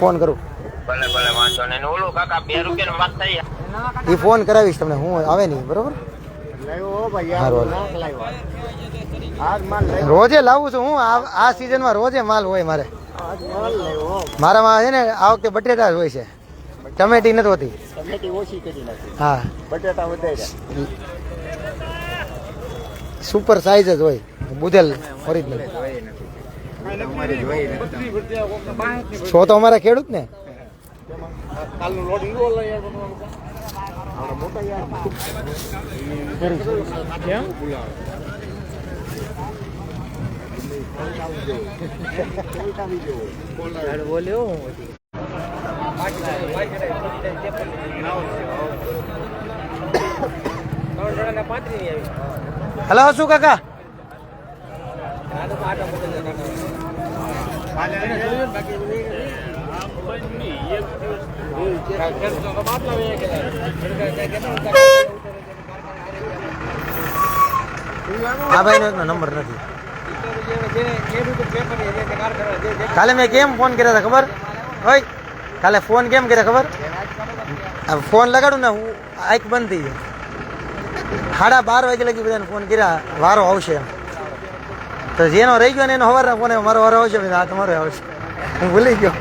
Phone કરું. ભલે ભલે વાંધો નહીં. ને ઓલું કાકા બે રૂપિયા વાત થઈ એ ફોન કરાવીશ તમને હું આવે નહીં બરોબર? રોજે લાવું છું હું આ આ સિઝનમાં રોજે માલ હોય મારે. મારામાં છે ને આ વખતે બટેટા જ હોય છે. ટમેટી નથી હોતી. ઓછી કરી નાખી. હા. બટેટા સુપર સાઈઝ જ હોય. બુધેલ ઓરિજિનલ. છો તો અમારા ખેડૂત ને? બોલ્યો લોડ લીધો લઈ આવ્યો મોટા યાર કેમ હલો શું કાકા? આ નંબર નથી. કાલે મેં કેમ ફોન કર્યા ખબર? હોય કાલે ફોન કેમ કર્યા ખબર? ફોન લગાડું ને હું આંખ બંધ થઈ જાય સાડા બાર વાગે લગી બધાને ફોન કર્યા, વારો આવશે એમ. તો જેનો રહી ગયો ને એનો સવારના ફોન મારો વારો આવશે આ તમારો આવશે. હું ભૂલી ગયો.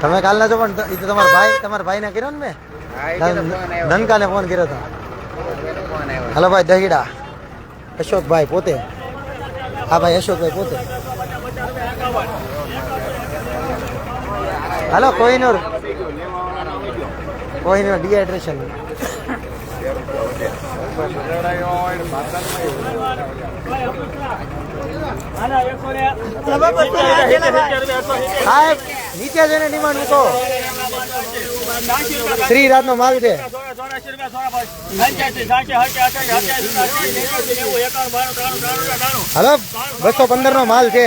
તમે કાલ ના છો. પણ એ તો તમારા ભાઈ તમારા ભાઈને કર્યો ને મેં? ધનકાને ફોન કર્યો હતો હલો ભાઈ દહીડા. અશોકભાઈ પોતે. હા ભાઈ અશોકભાઈ પોતે. હાલો કોહિનૂર. કોહિનૂર ડિહાઇડ્રેશન. સાહેબ નીચે જઈને ડિમાન્ડ મૂકો શ્રી રાતનો માલ છે. હલો, બસો પંદર નો માલ છે.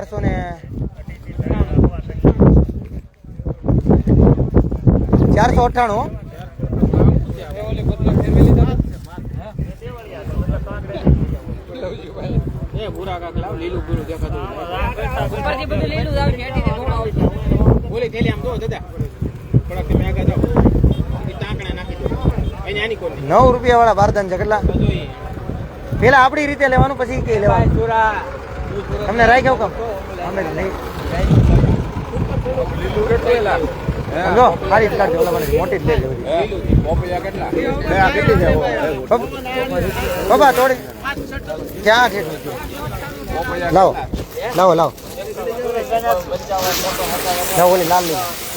ચારસો ને ચારસો અઠ્ઠાણું. બોલી થેલી આમ જો દાદા. થોડાક તમે આગળ જાઓ ટાંકણા નાખી નવ રૂપિયા વાળા બારદાન છે કેટલા? પેલા આપણી રીતે લેવાનું પછી કે લેવાનું. તમને રાખ્યો કેમ? અમે બાબા થોડી ક્યાં છે? લાવો. લાવો લાવો. લાવો, ઓલી લાલ લીધી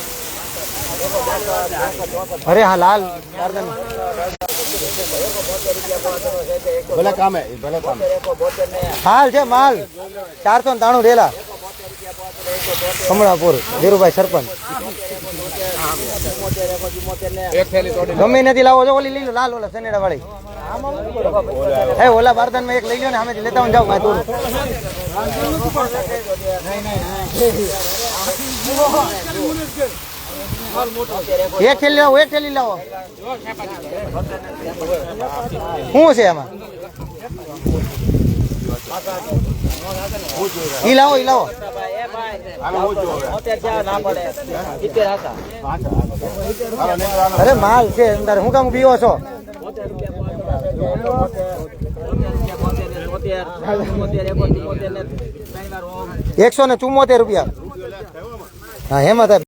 અરે હા, લાલ. ભલે કામે ભલે કામે. હાલ છે, માલ. ચારસો ને ત્રાણું રેલા. કમળાપુર, ધીરુભાઈ સરપંચ. ગમે નથી લાવો છો ઓલી લઈ લો લાલ ઓલા સનેડા વાળી હે, ઓલા બારદાનમાં એક લઈ લો ને સામેથી લેતા જાઉં ભાઈ દૂર. એક થેલી લાવો એક થેલી લાવો. શું છે એમાં? અરે માલ છે અંદર, હું કામ પીવો છો? એકસો ને ચુમ્મોતેર રૂપિયા. હા હેમાં